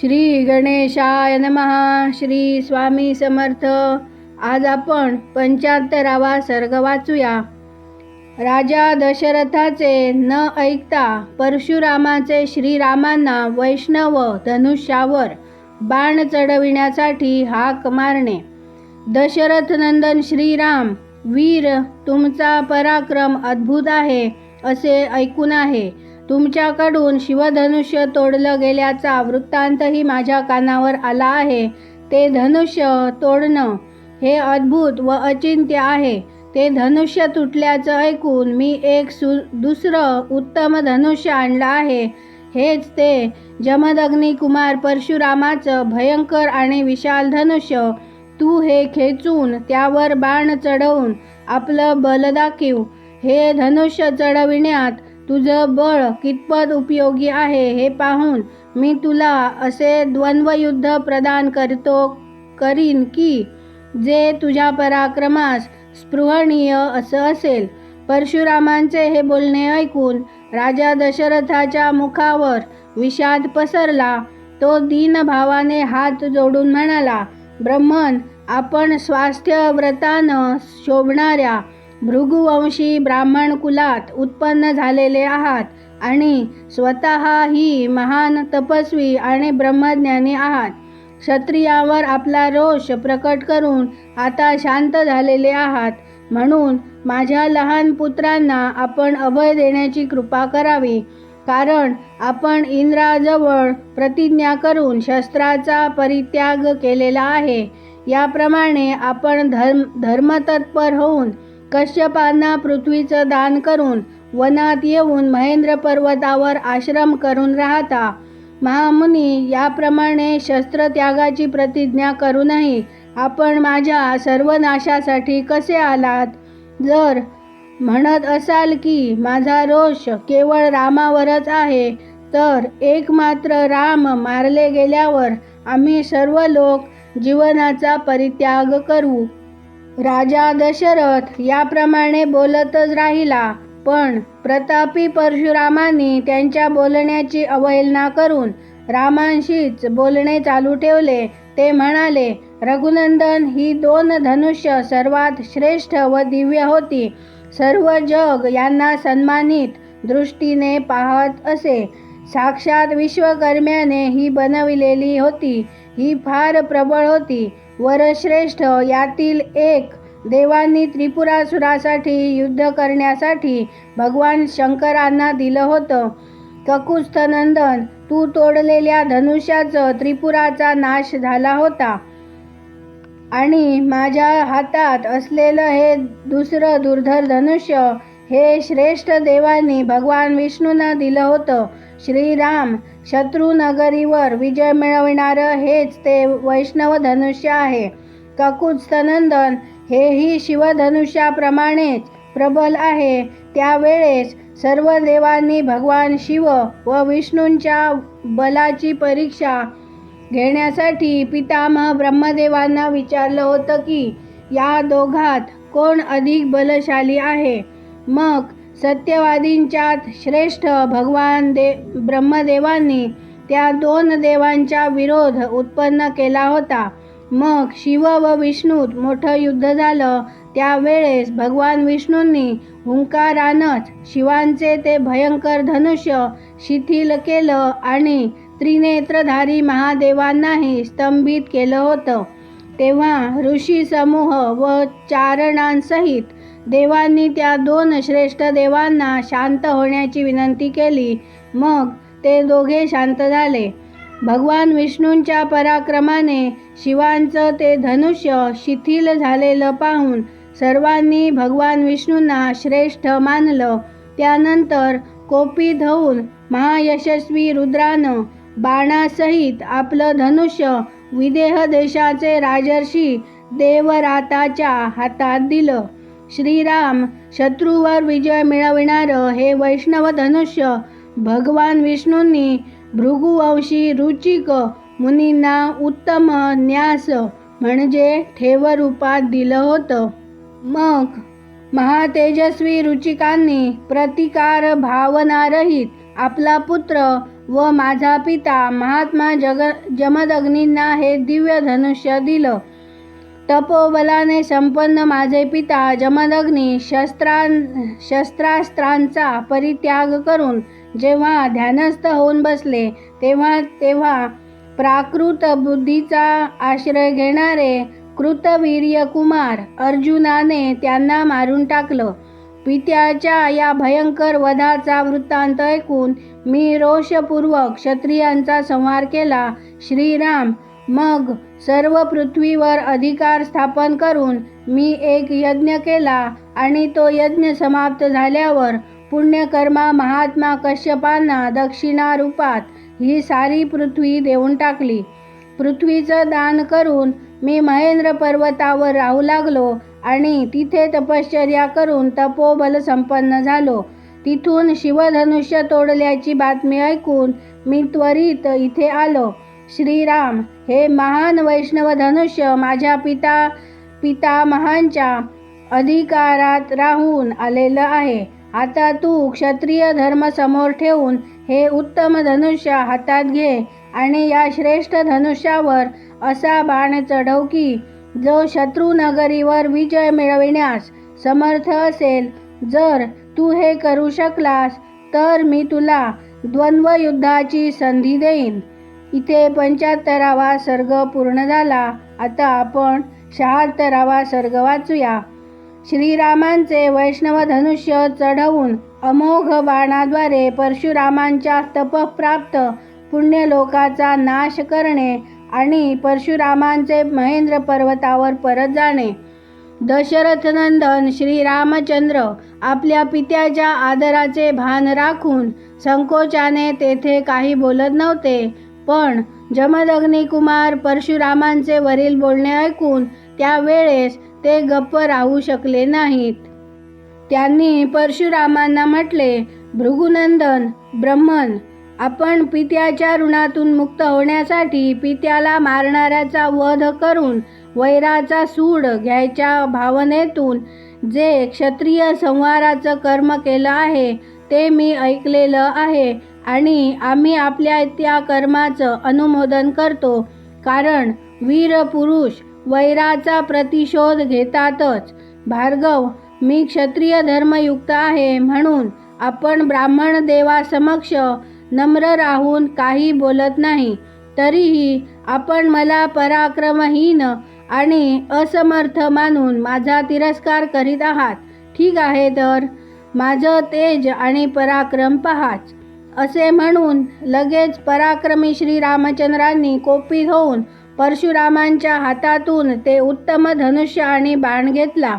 श्री गणेशाय नमहा श्री स्वामी समर्थ. आज आपण पंच्याहत्तरावा सर्ग वाचूया. राजा दशरथाचे न ऐकता परशुरामाचे श्रीरामांना वैष्णव धनुष्यावर बाण चढविण्यासाठी हाक मारणे. दशरथ नंदन श्रीराम वीर तुमचा पराक्रम अद्भुत आहे असे ऐकून आहे. तुमच्याकडून शिवधनुष्य तोडलं गेल्याचा वृत्तांतही माझ्या कानावर आला आहे. ते धनुष्य तोडणं हे अद्भुत व अचिंत्य आहे. ते धनुष्य तुटल्याचं ऐकून मी एक सु दुसरं उत्तम धनुष्य आणलं आहे. हेच ते जमदग्नी कुमार परशुरामाचं भयंकर आणि विशाल धनुष्य. तू हे खेचून त्यावर बाण चढवून आपलं बल दाखीव. हे धनुष्य चढविण्यात तुझं बळ कितपत उपयोगी आहे हे पाहून मी तुला असे द्वंद्वयुद्ध प्रदान करतो करीन की जे तुझ्या पराक्रमास स्पृहणीय असं असेल. परशुरामांचे हे बोलणे ऐकून राजा दशरथाच्या मुखावर विषाद पसरला. तो दीनभावाने हात जोडून म्हणाला ब्रह्मन आपण स्वास्थ्य व्रतानं शोभणाऱ्या भृगुवंशी ब्राह्मण कुलात उत्पन्न झालेले आहात आणि स्वतःही महान तपस्वी आणि ब्रह्मज्ञानी आहात. क्षत्रियावर आपला रोष प्रकट करून आता शांत झालेले आहात. म्हणून माझ्या लहान पुत्रांना आपण अभय देण्याची कृपा करावी. कारण आपण इंद्राजवळ प्रतिज्ञा करून शस्त्राचा परित्याग केलेला आहे. याप्रमाणे आपण धर्म धर्मतत्पर होऊन कश्यपांना पृथ्वीचं दान करून वनात येऊन महेंद्र पर्वतावर आश्रम करून राहता. महामुनी याप्रमाणे शस्त्रत्यागाची प्रतिज्ञा करूनही आपण माझ्या सर्वनाशासाठी कसे आलात? जर म्हणत असाल की माझा रोष केवळ रामावरच आहे तर एक मात्र राम मारले गेल्यावर आम्ही सर्व लोक जीवनाचा परित्याग करू. राजा दशरथ याप्रमाणे बोलतच राहिला. पण प्रतापी परशुरामांनी त्यांच्या बोलण्याची अवहेलना करून रामांशीच बोलणे चालू ठेवले. ते म्हणाले रघुनंदन ही दोन धनुष्य सर्वात श्रेष्ठ व दिव्य होती. सर्व जग यांना सन्मानित दृष्टीने पाहत असे. साक्षात विश्वकर्म्याने ही बनविलेली होती. ही फार प्रबळ होती. वरश्रेष्ठ यातील एक देवांनी त्रिपुरासुरासाठी युद्ध करण्यासाठी भगवान शंकरांना दिलं होतं. ककुस्थनंदन तू तोडलेल्या धनुष्याचं त्रिपुराचा नाश झाला होता. आणि माझ्या हातात असलेलं हे दुसरं दुर्धर धनुष्य हे श्रेष्ठ देवांनी भगवान विष्णूंना दिलं होतं. श्रीराम शत्रुनगरीवर विजय मिळविणारं हेच ते वैष्णव धनुष्य आहे. ककुत्स्थनंदन हेही शिवधनुष्याप्रमाणेच प्रबल आहे. त्यावेळेस सर्व देवांनी भगवान शिव व विष्णूंच्या बलाची परीक्षा घेण्यासाठी पितामह ब्रह्मदेवांना विचारलं होतं की या दोघात कोण अधिक बलशाली आहे? मग सत्यवादींच्यात श्रेष्ठ भगवान दे ब्रह्मदेवांनी त्या दोन देवांच्या विरोध उत्पन्न केला होता. मग शिव व विष्णूत मोठं युद्ध झालं. त्यावेळेस भगवान विष्णूंनी हुंकारानच शिवांचे ते भयंकर धनुष्य शिथिल केलं आणि त्रिनेत्रधारी महादेवांनाही स्तंभित केलं होतं. तेव्हा ऋषी समूह व चारणांसहित देवांनी त्या दोन श्रेष्ठ देवांना शांत होण्याची विनंती केली. मग ते दोघे शांत झाले. भगवान विष्णूंच्या पराक्रमाने शिवांचं ते धनुष्य शिथिल झालेलं पाहून सर्वांनी भगवान विष्णूंना श्रेष्ठ मानलं. त्यानंतर कोपी धवून महायशस्वी रुद्रानं बाणासहित आपलं धनुष्य विदेह देशाचे राजर्षी देवराताच्या हातात दिलं. श्रीराम शत्रूवर विजय मिळविणारं हे वैष्णव धनुष्य. भगवान विष्णूंनी भृगुवंशी रुचिक मुनींना उत्तम न्यास म्हणजे ठेवरूपात दिलं होतं. मग महातेजस्वी रुचिकांनी प्रतिकार भावनारहित आपला पुत्र व माझा पिता महात्मा जग जमदग्नींना हे दिव्य धनुष्य दिलं. तपोबलाने संपन्न माझे पिता जमदग्नी शस्त्रां शस्त्रास्त्रांचा परित्याग करून जेव्हा ध्यानस्थ होऊन बसले तेव्हा तेव्हा प्राकृत बुद्धीचा आश्रय घेणारे कृतवीर्य कुमार अर्जुनाने त्यांना मारून टाकलं. पित्याच्या या भयंकर वधाचा वृत्तांत ऐकून मी रोषपूर्वक क्षत्रियांचा संहार केला. श्रीराम मग सर्व पृथ्वीवर अधिकार स्थापन करून मी एक यज्ञ केला आणि तो यज्ञ समाप्त झाल्यावर पुण्यकर्मा महात्मा कश्यपांना दक्षिणा रूपात ही सारी पृथ्वी देऊन टाकली. पृथ्वीचं दान करून मी महेंद्र पर्वतावर राहू लागलो आणि तिथे तपश्चर्या करून तपोबल संपन्न झालो. तिथून शिवधनुष्य तोडल्याची बातमी ऐकून मी त्वरित इथे आलो. श्रीराम हे महान वैष्णव धनुष्य माझ्या पिता पितामहांच्या अधिकारात राहून आलेलं आहे. आता तू क्षत्रिय धर्म समोर ठेवून हे उत्तम धनुष्य हातात घे आणि या श्रेष्ठ धनुष्यावर असा बाण चढव की जो शत्रुनगरीवर विजय मिळविण्यास समर्थ असेल. जर तू हे करू शकलास तर मी तुला द्वंद्व युद्धाची संधी देईन. इथे पंच्याहत्तरावा सर्ग पूर्ण झाला. आता आपण शहात्तरावा सर्ग वाचूया. श्रीरामांचे वैष्णव धनुष्य चढवून अमोघ बाणाद्वारे परशुरामांच्या तपप्राप्त पुण्यलोकाचा नाश करणे आणि परशुरामांचे महेंद्र पर्वतावर परत जाणे. दशरथनंदन श्रीरामचंद्र आपल्या पित्याच्या आदराचे भान राखून संकोचाने तेथे काही बोलत नव्हते. पण जमदग्नी कुमार परशुरामांचे वरील बोलणे ऐकून त्यावेळेस ते गप्प राहू शकले नाहीत. त्यांनी परशुरामांना म्हटले भृगुनंदन ब्रह्मन आपण पित्याच्या ऋणातून मुक्त होण्यासाठी पित्याला मारणाऱ्याचा वध करून वैराचा सूड घ्यायच्या भावनेतून जे क्षत्रिय संहाराचं कर्म केलं आहे ते मी ऐकलेलं आहे. आणि आम्ही आपल्या त्या कर्माचं अनुमोदन करतो कारण वीर पुरुष वैराचा प्रतिशोध घेतातच. भार्गव मी क्षत्रिय धर्मयुक्त आहे म्हणून आपण ब्राह्मण देवासमक्ष नम्र राहून काही बोलत नाही तरीही आपण मला पराक्रमहीन आणि असमर्थ मानून माझा तिरस्कार करीत आहात. ठीक आहे तर? माझं तेज आणि पराक्रम पहाच. असे म्हणून लगेच पराक्रमी श्रीरामचंद्रांनी कोपित होऊन परशुरामांच्या हातातून ते उत्तम धनुष्य आणि बाण घेतला.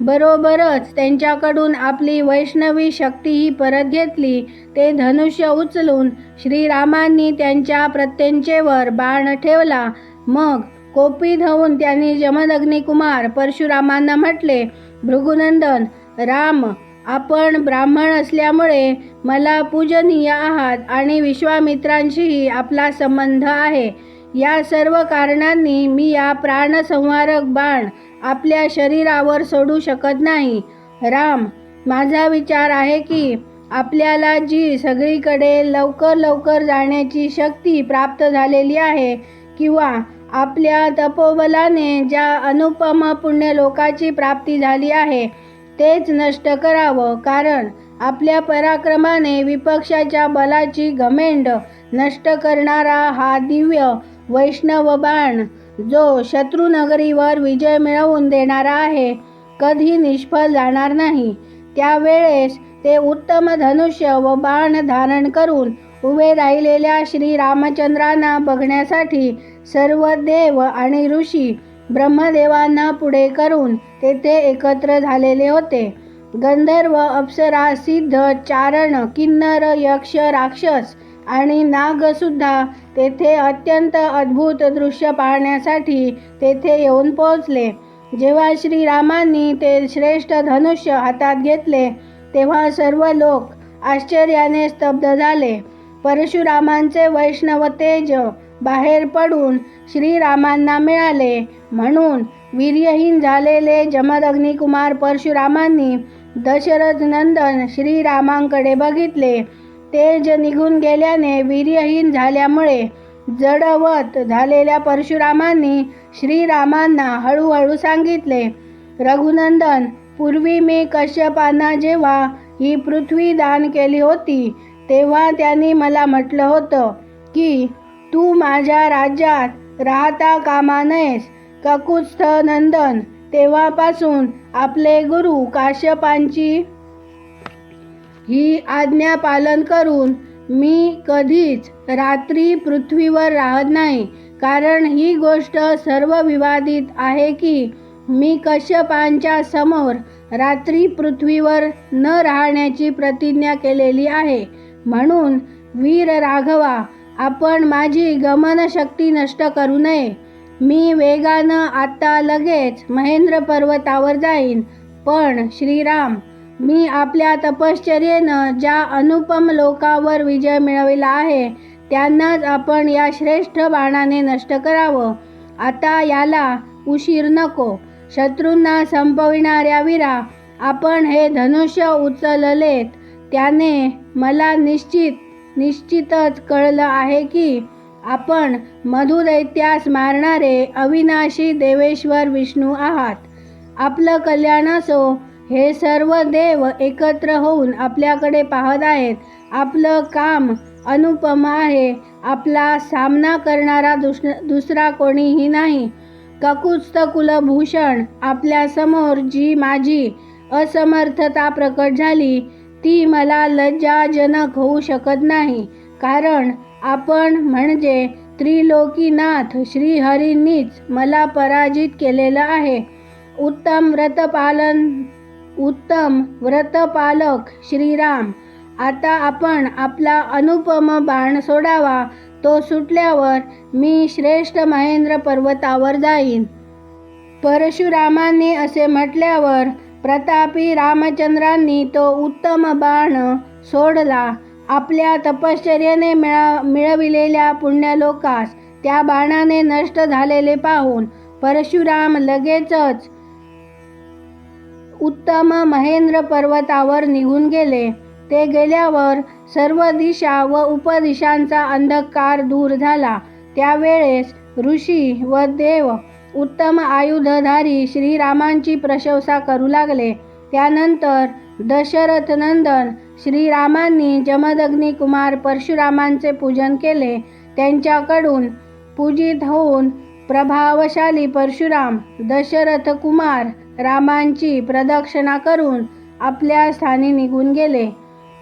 बरोबरच त्यांच्याकडून आपली वैष्णवी शक्तीही परत घेतली. ते धनुष्य उचलून श्रीरामांनी त्यांच्या प्रत्यंचेवर बाण ठेवला. मग कोपित होऊन त्यांनी जमदग्निकुमार परशुरामांना म्हटले भृगुनंदन राम आपण ब्राह्मण असल्यामुळे मला पूजनीय आहात आणि विश्वामित्रांशीही आपला संबंध आहे. या सर्व कारणांनी मी या प्राणसंहारक बाण आपल्या शरीरावर सोडू शकत नाही. राम माझा विचार आहे की आपल्याला जी सगळीकडे लवकर लवकर जाण्याची शक्ती प्राप्त झालेली आहे किंवा आपल्या तपोबलाने ज्या अनुपम पुण्यलोकाची प्राप्ती झाली आहे तेच नष्ट करावं कारण आपल्या पराक्रमाने विपक्षाच्या बलाची घमेंड नष्ट करणारा हा दिव्य वैष्णव बाण जो शत्रुनगरीवर विजय मिळवून देणारा आहे कधी निष्फळ जाणार नाही. त्यावेळेस ते उत्तम धनुष्य व बाण धारण करून उभे राहिलेल्या श्री रामचंद्रांना बघण्यासाठी सर्व देव आणि ऋषी ब्रह्मदेवांना पुढे करून तेथे एकत्र झालेले होते. गंधर्व अप्सरा सिद्ध चारण किन्नर यक्ष राक्षस आणि नागसुद्धा तेथे अत्यंत अद्भुत दृश्य पाहण्यासाठी तेथे येऊन पोहोचले. जेव्हा श्रीरामांनी ते श्रेष्ठ धनुष्य हातात घेतले तेव्हा सर्व लोक आश्चर्याने स्तब्ध झाले. परशुरामांचे वैष्णव तेज बाहेर पडून श्रीरामांना मिळाले. म्हणून वीर्यहीन झालेले जमदग्निकुमार परशुरामांनी दशरथ नंदन श्रीरामांकडे बघितले. तेज निघून गेल्याने वीर्यहीन झाल्यामुळे जडवत झालेल्या परशुरामांनी श्रीरामांना हळूहळू सांगितले रघुनंदन पूर्वी मी कश्यपांना जेव्हा ही पृथ्वी दान केली होती तेव्हा त्यांनी मला म्हटलं होतं की तू माझ्या राज्यात राहता कामा नयेस. ककुत्स्थ नंदन तेव्हापासून आपले गुरु काश्यपांची ही आज्ञा पालन करून मी कधीच रात्री पृथ्वीवर राहत नाही. कारण ही गोष्ट सर्व विवादित आहे की मी कश्यपांच्या समोर रात्री पृथ्वीवर न राहण्याची प्रतिज्ञा केलेली आहे. म्हणून वीर राघवा आपण माझी गमनशक्ती नष्ट करू नये. मी वेगानं आता लगेच महेंद्र पर्वतावर जाईन. पण श्रीराम मी आपल्या तपश्चर्येनं ज्या अनुपम लोकावर विजय मिळविला आहे त्यांनाच आपण या श्रेष्ठ बाणाने नष्ट करावं. आता याला उशीर नको. शत्रूंना संपविणाऱ्या वीरा आपण हे धनुष्य उचललेत. त्याने मला निश्चित निश्चितच कळलं आहे की आपण मधुदैत्यास मारणारे अविनाशी देवेश्वर विष्णू आहात. आपलं कल्याण असो हे सर्व देव एकत्र होऊन आपल्याकडे पाहत आहेत. आपलं काम अनुपम आहे. आपला सामना करणारा दुस दुसरा कोणीही नाही. ककुस्त कुलभूषण आपल्यासमोर जी माझी असमर्थता प्रकट झाली ती मला लज्जाजनक होऊ शकत नाही. कारण आपण म्हणजे त्रिलोकीनाथ श्रीहरींनीच मला पराजित केलेलं आहे. उत्तम व्रतपालन उत्तम व्रतपालक श्रीराम. आता आपण आपला अनुपम बाण सोडावा. तो सुटल्यावर मी श्रेष्ठ महेंद्र पर्वतावर जाईन. परशुरामांनी असे म्हटल्यावर प्रतापी रामचंद्रांनी तो उत्तम बाण सोडला. आपल्या तपश्चर्येने मिळा मिळविलेल्या पुण्यलोकास त्या बाणाने नष्ट झालेले पाहून परशुराम लगेचच उत्तम महेंद्र पर्वतावर निघून गेले. ते गेल्यावर सर्व दिशा व उपदिशांचा अंधकार दूर झाला. त्यावेळेस ऋषी व देव उत्तम आयुधधारी श्रीरामांची प्रशंसा करू लागले. त्यानंतर दशरथ नंदन श्रीरामांनी जमदग्नी कुमार परशुरामांचे पूजन केले. त्यांच्याकडून पूजित होऊन प्रभावशाली परशुराम दशरथ कुमार रामांची प्रदक्षिणा करून आपल्या स्थानी निघून गेले.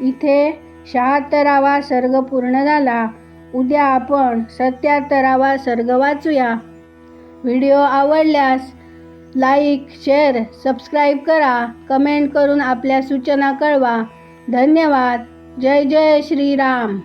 इथे शहात्तरावा सर्ग पूर्ण झाला. उद्या आपण सत्याहत्तरावा सर्ग वाचूया. व्हिडिओ आवडल्यास लाईक शेअर सबस्क्राईब करा. कमेंट करून आपल्या सूचना कळवा. धन्यवाद. जय जय श्रीराम.